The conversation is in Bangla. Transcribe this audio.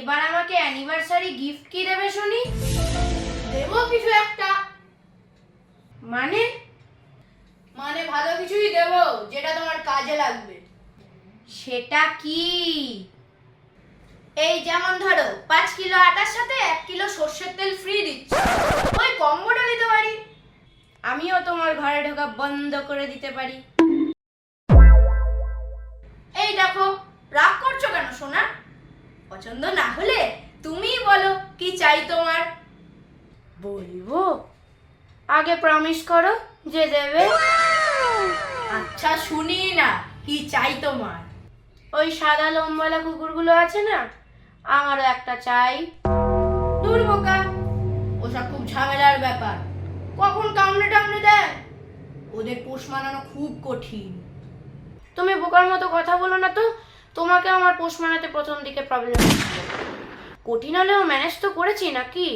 এবার আমাকে অ্যানিভার্সারি গিফট কি দেবে শুনি? দেবো কিছু একটা। মানে? মানে ভালো কিছুই দেবো যেটা তোমার কাজে লাগবে। সেটা কি? এই যেমন ধরো পাঁচ কিলো আটার সাথে এক কিলো সর্ষের তেল ফ্রি দিচ্ছি। ওই কম্বোটা দিতে পারি। আমিও তোমার ঘরে ঢোকা বন্ধ করে দিতে পারি। পছন্দ না হলে তুমিই বলো কি চাই তোমার? বলব? আগে প্রমিস করো যে দেবে। আচ্ছা শুনি না কি চাই তোমার? ওই সাদা লম্বালা কুকুরগুলো আছে না আমারও একটা চাই। দূর বোকা ওসব খুব ঝামেলার ব্যাপার। কখন কামড়ে টামড়ে দেয়? ওদের পোষ মানানো খুব কঠিন। তুমি বোকার মতো কথা বলো না তো তোমাকে আমার পোষ মানাতে প্রথম দিকে প্রবলেম কঠিন হলেও ম্যানেজ তো করেছি নাকি?